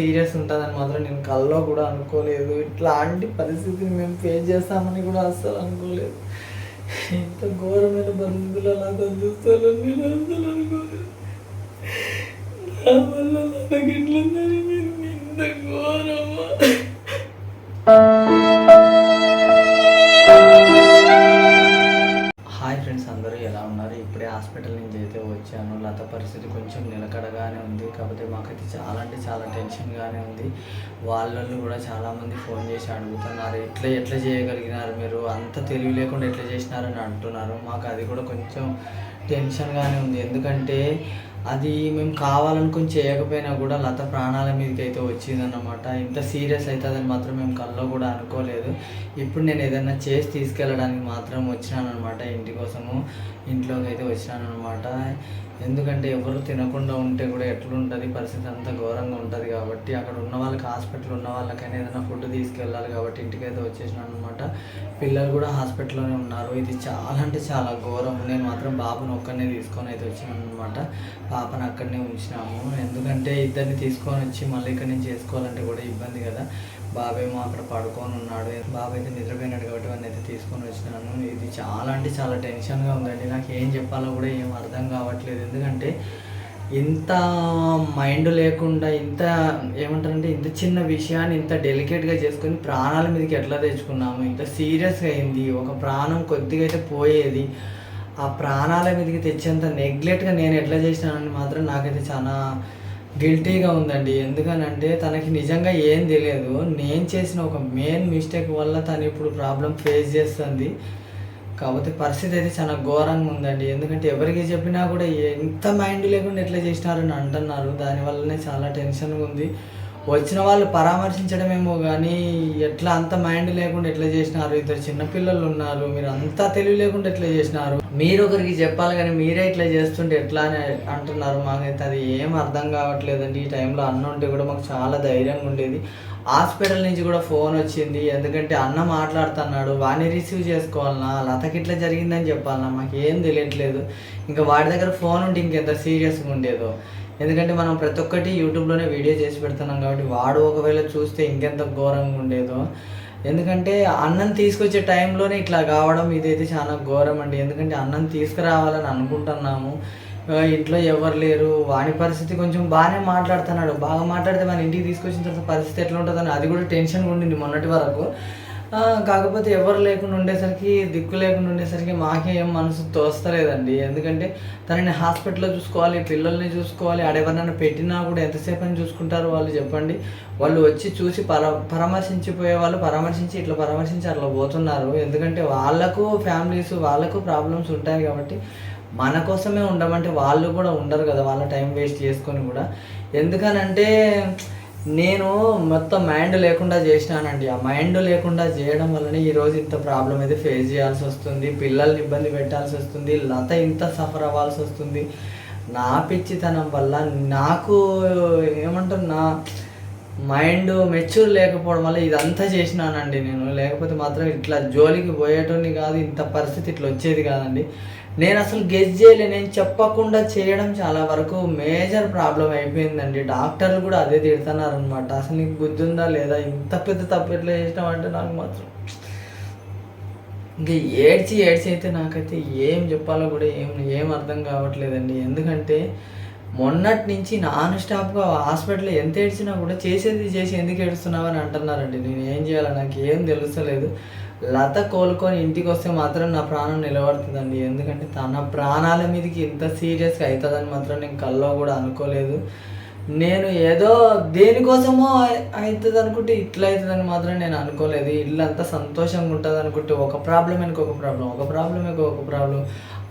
Serious ఉంటుందని మాత్రం నేను కల్లో కూడా అనుకోలేదు. ఇట్లాంటి పరిస్థితిని మేము ఫేస్ చేస్తామని కూడా అస్సలు అనుకోలేదు. ఇంత ఘోరమైన పరిస్థితులు అలా చూస్తానని నేను అస్సలు అనుకోలేదు. నా వల్ల నాకు ఇట్లుందని మీరు ఇంత ఘోరమా? హాస్పిటల్ నుంచి అయితే వచ్చాను. లత పరిస్థితి కొంచెం నిలకడగానే ఉంది. కాకపోతే మాకైతే చాలా అంటే చాలా టెన్షన్గానే ఉంది. వాళ్ళు కూడా చాలామంది ఫోన్ చేసి అడుగుతున్నారు. ఎట్లా ఎట్లా చేయగలిగినారు మీరు? అంత తెలివి లేకుండా ఎట్లా చేసినారని అంటున్నారు. మాకు అది కూడా కొంచెం టెన్షన్గానే ఉంది. ఎందుకంటే అది మేము కావాలనుకుని చేయకపోయినా కూడా లత ప్రాణాల మీదకి అయితే వచ్చిందన్నమాట. ఇంత సీరియస్ అవుతుందని మాత్రం మేము కల్లో కూడా అనుకోలేదు. ఇప్పుడు నేను ఏదైనా చేసి తీసుకెళ్ళడానికి మాత్రం వచ్చినానమాట ఇంటి కోసము. ఇంట్లోకి అయితే వచ్చినానమాట ఎందుకంటే ఎవరు తినకుండా ఉంటే కూడా ఎట్లుంటుంది? పరిస్థితి అంతా ఘోరంగా ఉంటుంది కాబట్టి అక్కడ ఉన్న వాళ్ళకి హాస్పిటల్ ఉన్న వాళ్ళకైనా ఏదైనా ఫుడ్ తీసుకెళ్ళాలి కాబట్టి ఇంటికైతే వచ్చేసినాను అనమాట పిల్లలు కూడా హాస్పిటల్లోనే ఉన్నారు. ఇది చాలా అంటే చాలా ఘోరం. నేను మాత్రం బాబుని ఒక్కనే తీసుకొని అయితే వచ్చాను అనమాట పాపను అక్కడనే ఉంచినాము. ఎందుకంటే ఇద్దరిని తీసుకొని వచ్చి మళ్ళీ ఇక్కడ నుంచి చేసుకోవాలంటే కూడా ఇబ్బంది కదా. బాబేమో అక్కడ పడుకొని ఉన్నాడు. బాబు అయితే నిద్రపోయినాడు కాబట్టి వాడిని అయితే తీసుకొని వచ్చినాను. ఇది చాలా అంటే చాలా టెన్షన్గా ఉందండి. నాకు ఏం చెప్పాలో కూడా ఏం అర్థం కావట్లేదు. ఎందుకంటే ఇంత మైండ్ లేకుండా ఇంత ఏమంటారంటే ఇంత చిన్న విషయాన్ని ఇంత డెలికేట్గా చేసుకొని ప్రాణాల మీదకి ఎట్లా తెచ్చుకున్నాము? ఇంత సీరియస్గా అయింది. ఒక ప్రాణం కొద్దిగా అయితే పోయేది. ఆ ప్రాణాల మీదకి తెచ్చేంత నెగ్లెక్ట్గా నేను ఎట్లా చేసినానని మాత్రం నాకైతే చాలా గిల్టీగా ఉందండి. ఎందుకనంటే తనకి నిజంగా ఏం తెలియదు. నేను చేసిన ఒక మెయిన్ మిస్టేక్ వల్ల తను ఇప్పుడు ప్రాబ్లం ఫేస్ చేస్తుంది. కాకపోతే పరిస్థితి అయితే చాలా ఘోరంగా ఉందండి. ఎందుకంటే ఎవరికి చెప్పినా కూడా ఎంత మైండ్ లేకుండా ఎట్లా చేసినారని అంటున్నారు. దానివల్లనే చాలా టెన్షన్గా ఉంది. వచ్చిన వాళ్ళు పరామర్శించడమేమో కానీ ఎట్లా అంత మైండ్ లేకుండా ఎట్లా చేసినారు? ఇద్దరు చిన్నపిల్లలు ఉన్నారు మీరు అంతా తెలివి లేకుండా ఎట్లా చేసినారు? మీరు ఒకరికి చెప్పాలి కానీ మీరే ఇట్లా చేస్తుంటే ఎట్లా అని అంటున్నారు. మాకైతే అది ఏం అర్థం కావట్లేదండి. ఈ టైంలో అన్న ఉంటే కూడా మాకు చాలా ధైర్యంగా ఉండేది. హాస్పిటల్ నుంచి కూడా ఫోన్ వచ్చింది. ఎందుకంటే అన్న మాట్లాడుతున్నాడు. వాడిని రిసీవ్ చేసుకోవాలన్నా లతకి ఇట్లా జరిగిందని చెప్పాలన్నా మాకు ఏం తెలియట్లేదు. ఇంకా వాడి దగ్గర ఫోన్ ఉంటే ఇంకెంత సీరియస్గా ఉండేదో. ఎందుకంటే మనం ప్రతి ఒక్కటి యూట్యూబ్లోనే వీడియో చేసి పెడుతున్నాం కాబట్టి వాడు ఒకవేళ చూస్తే ఇంకెంత ఘోరంగా ఉండేదో. ఎందుకంటే అన్నం తీసుకొచ్చే టైంలోనే ఇట్లా కావడం ఇదైతే చాలా ఘోరం అండి. ఎందుకంటే అన్నం తీసుకురావాలని అనుకుంటున్నాము. ఇంట్లో ఎవరు లేరు. వాని పరిస్థితి కొంచెం బాగానే మాట్లాడుతున్నాడు. బాగా మాట్లాడితే మన ఇంటికి తీసుకొచ్చిన తర్వాత పరిస్థితి ఎట్లా ఉంటుందని అది కూడా టెన్షన్గా ఉండింది మొన్నటి వరకు. కాకపోతే ఎవరు లేకుండా ఉండేసరికి దిక్కు లేకుండా ఉండేసరికి మాకే ఏం మనసు తోస్తలేదండి. ఎందుకంటే తనని హాస్పిటల్లో చూసుకోవాలి పిల్లల్ని చూసుకోవాలి ఆడెవరినైనా పెట్టినా కూడా ఎంతసేపు అని చూసుకుంటారు వాళ్ళు చెప్పండి. వాళ్ళు వచ్చి చూసి పర పరామర్శించిపోయే వాళ్ళు పరామర్శించి ఇట్లా పరామర్శించి అట్లా పోతున్నారు. ఎందుకంటే వాళ్ళకు ఫ్యామిలీస్ వాళ్ళకు ప్రాబ్లమ్స్ ఉంటాయి కాబట్టి మన కోసమే ఉండమంటే వాళ్ళు కూడా ఉండరు కదా వాళ్ళ టైం వేస్ట్ చేసుకొని కూడా. ఎందుకనంటే నేను మొత్తం మైండ్ లేకుండా చేసినానండి. ఆ మైండ్ లేకుండా చేయడం వల్లనే ఈరోజు ఇంత ప్రాబ్లం అయితే ఫేస్ చేయాల్సి వస్తుంది. పిల్లల్ని ఇబ్బంది పెట్టాల్సి వస్తుంది. లత ఇంత సఫర్ అవ్వాల్సి వస్తుంది. నా పిచ్చితనం వల్ల నాకు ఏమంటారు నా మైండ్ మెచ్యూర్ లేకపోవడం వల్ల ఇదంతా చేసినానండి నేను. లేకపోతే మాత్రం ఇట్లా జోలికి పోయేటోని కాదు ఇంత పరిస్థితి ఇట్లా వచ్చేది కాదండి. నేను అసలు గెస్ చేయలే. నేను చెప్పకుండా చేయడం చాలా వరకు మేజర్ ప్రాబ్లం అయిపోయిందండి. డాక్టర్లు కూడా అదే తిడుతున్నారు అనమాట అసలు నీకు బుద్ధి ఉందా లేదా? ఇంత పెద్ద తప్పు ఎట్లా చేసినావు అంటే నాకు మాత్రం ఇంకా ఏడ్చి ఏడ్చి అయితే నాకైతే ఏం చెప్పాలో కూడా ఏం ఏం అర్థం కావట్లేదండి. ఎందుకంటే మొన్నటి నుంచి నాన్ స్టాప్గా హాస్పిటల్లో ఎంత ఏడ్చినా కూడా చేసేది చేసి ఎందుకు ఏడుస్తున్నావు అని అంటున్నారండి. నేను ఏం చేయాలో నాకు ఏం తెలుస్తలేదు. లత కోలుకొని ఇంటికి వస్తే మాత్రం నా ప్రాణం నిలబడుతుందండి. ఎందుకంటే తన ప్రాణాల మీదకి ఇంత సీరియస్గా అవుతుందని మాత్రం నేను కల్లో కూడా అనుకోలేదు. నేను ఏదో దేనికోసమో అవుతుంది అనుకుంటే ఇట్లా అవుతుందని మాత్రం నేను అనుకోలేదు. ఇల్లంతా సంతోషంగా ఉంటుంది అనుకుంటే ఒక ప్రాబ్లం ఇంకొక ఒక ప్రాబ్లం ఒక ప్రాబ్లం ఇంకొక ప్రాబ్లం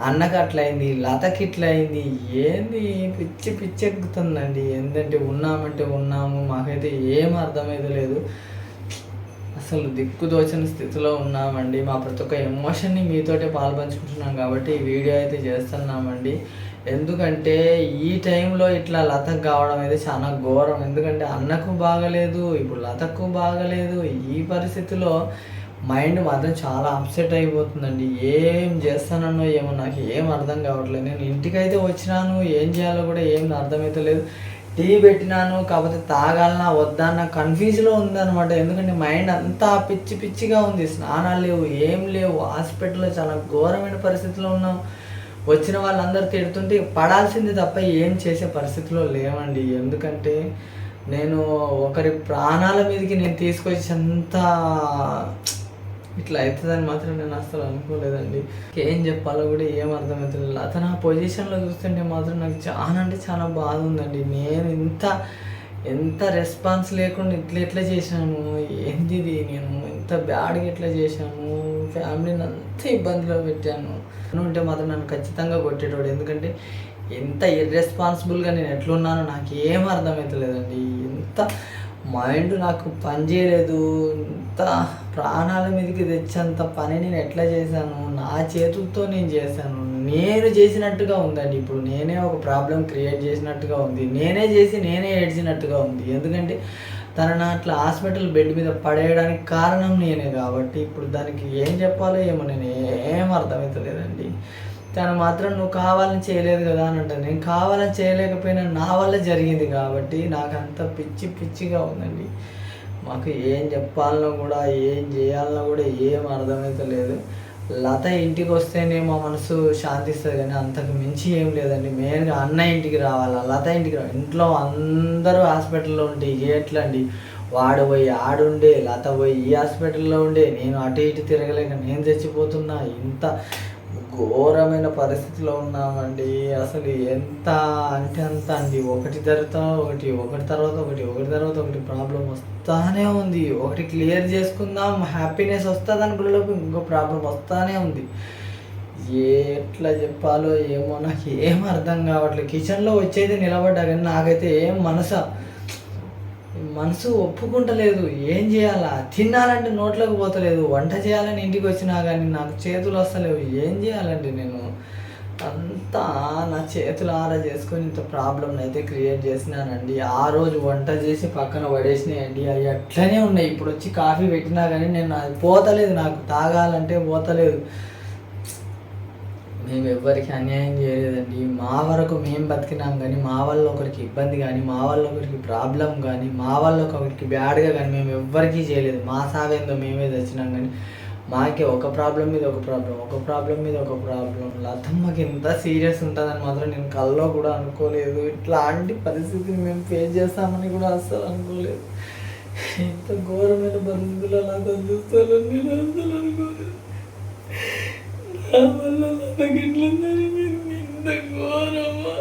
అన్నకి అట్లయింది లతకి ఇట్లా అయింది ఏంది పిచ్చి పిచ్చి ఎక్కుతుందండి ఏంటంటే ఉన్నామంటే ఉన్నాము మాకైతే ఏం అర్థమైతే లేదు. అసలు దిక్కు దోచని స్థితిలో ఉన్నామండి. మా ప్రతి ఒక్క ఎమోషన్ని మీతోటే పాల్పంచుకుంటున్నాం కాబట్టి ఈ వీడియో అయితే చేస్తున్నామండి. ఎందుకంటే ఈ టైంలో ఇట్లా లతకు కావడం అనేది చాలా ఘోరం. ఎందుకంటే అన్నకు బాగలేదు ఇప్పుడు లతకు బాగలేదు. ఈ పరిస్థితిలో మైండ్ మాత్రం చాలా అప్సెట్ అయిపోతుందండి. ఏం చేస్తానన్నో ఏమో నాకు ఏం అర్థం కావట్లేదు. నేను ఇంటికైతే వచ్చినాను ఏం చేయాలో కూడా ఏం అర్థమైతే లేదు. టీ పెట్టినాను కాకపోతే తాగాలనా వద్దా అన్న కన్ఫ్యూజ్లో ఉందన్నమాట. ఎందుకంటే మైండ్ అంతా పిచ్చి పిచ్చిగా ఉంది. స్నానాలు లేవు ఏం లేవు. హాస్పిటల్లో చాలా ఘోరమైన పరిస్థితిలో ఉన్నాం. వచ్చిన వాళ్ళందరూ తిడుతుంటే పడాల్సింది తప్ప ఏం చేసే పరిస్థితిలో లేవండి. ఎందుకంటే నేను ఒకరి ప్రాణాల మీదకి నేను తీసుకొచ్చేంత ఇట్లా అవుతుందని మాత్రం నేను అసలు అనుకోలేదండి. ఏం చెప్పాలో కూడా ఏం అర్థమవుతుంది అతను ఆ పొజిషన్లో చూస్తుంటే మాత్రం నాకు చాలా అంటే చాలా బాధ ఉందండి. నేను ఇంత ఎంత రెస్పాన్స్ లేకుండా ఇట్లా ఎట్లా చేశాను? ఏంది నేను? ఎంత బ్యాడ్గా ఎట్లా చేశాను? ఫ్యామిలీని అంత ఇబ్బందిలో పెట్టాను. ఉంటే మాత్రం నన్ను ఖచ్చితంగా కొట్టేటోడు. ఎందుకంటే ఎంత ఇర్రెస్పాన్సిబుల్గా నేను ఎట్లున్నానో నాకు ఏం అర్థమవుతలేదండి ఎంత మైండ్ నాకు పనిచేయలేదు ఇంత ప్రాణాల మీదకి తెచ్చేంత పని నేను ఎట్లా చేశాను? నా చేతులతో నేను చేశాను. నేను చేసినట్టుగా ఉందండి. ఇప్పుడు నేనే ఒక ప్రాబ్లం క్రియేట్ చేసినట్టుగా ఉంది. నేనే చేసి నేనే ఏడ్చినట్టుగా ఉంది. ఎందుకంటే తనను అట్లా హాస్పిటల్ బెడ్ మీద పడేయడానికి కారణం నేనే కాబట్టి ఇప్పుడు దానికి ఏం చెప్పాలో ఏమో నేను ఏం అర్థమవుతలేదండి తను మాత్రం నువ్వు కావాలని చేయలేదు కదా అని అంటాను నేను కావాలని చేయలేకపోయినా నా వల్ల జరిగింది కాబట్టి నాకు అంత పిచ్చి పిచ్చిగా ఉందండి. మాకు ఏం చెప్పాలనో కూడా ఏం చేయాలనో కూడా ఏం అర్థమవుతలేదు లత ఇంటికి వస్తేనే మా మనసు శాంతిస్తుంది కానీ అంతకు మించి ఏం లేదండి. మెయిన్గా అన్న ఇంటికి రావాలా? లత ఇంటికి రావాలి ఇంట్లో అందరూ హాస్పిటల్లో ఉంటే ఎట్లా అండి వాడు పోయి ఆడుండే లత పోయి ఈ హాస్పిటల్లో ఉండే. నేను అటు ఇటు తిరగలేక నేను చచ్చిపోతున్నా. ఇంత ఘోరమైన పరిస్థితిలో ఉన్నామండి. అసలు ఎంత అంటే అంత అండి. ఒకటి తర్వాత ఒకటి ఒకటి తర్వాత ఒకటి ఒకటి తర్వాత ఒకటి ప్రాబ్లం వస్తానే ఉంది. ఒకటి క్లియర్ చేసుకుందాం హ్యాపీనెస్ వస్తుంది అనుకునేలోపు ఇంకో ప్రాబ్లం వస్తానే ఉంది. ఎట్లా చెప్పాలో ఏమో నాకు ఏం అర్థం కావట్లేదు. కిచెన్లో వచ్చేది నిలబడ్డా కానీ నాకైతే ఏం మనసా మనసు ఒప్పుకుంటలేదు. ఏం చేయాలా? తినాలంటే నోట్లోకి పోతలేదు. వంట చేయాలని ఇంటికి వచ్చినా కానీ నాకు చేతులు వస్తలేవు ఏం చేయాలండి నేను? అంతా నా చేతులు ఆరా చేసుకొని ఇంత ప్రాబ్లం అయితే క్రియేట్ చేసినానండి. ఆ రోజు వంట చేసి పక్కన పడేసినాయండి అవి అట్లనే ఉన్నాయి. ఇప్పుడు వచ్చి కాఫీ పెట్టినా కానీ నేను అది పోతలేదు. నాకు తాగాలంటే పోతలేదు. మేము ఎవ్వరికి అన్యాయం చేయలేదండి. మా వరకు మేము బతికినాం కానీ మా వల్ల ఒకరికి ఇబ్బంది కానీ మా వల్ల ఒకరికి ప్రాబ్లం కానీ మా వల్ల ఒకరికి బ్యాడ్గా కానీ మేము ఎవ్వరికీ చేయలేదు. మా సావేందో మేమే తెచ్చినాం కానీ మాకే ఒక ప్రాబ్లం మీద ఒక ప్రాబ్లం ఒక ప్రాబ్లం మీద ఒక ప్రాబ్లం. లతమ్మకి ఎంత సీరియస్ ఉంటుందని మాత్రం నేను కల్లో కూడా అనుకోలేదు. ఇట్లాంటి పరిస్థితిని మేము ఫేస్ చేస్తామని కూడా అస్సలు అనుకోలేదు. ఇంత ఘోరమైన పరిస్థితులు అలా చూస్తాను నేను అస్సలు అనుకోలేదు. నా వల్ల నాకు ఇంత ఘోరమా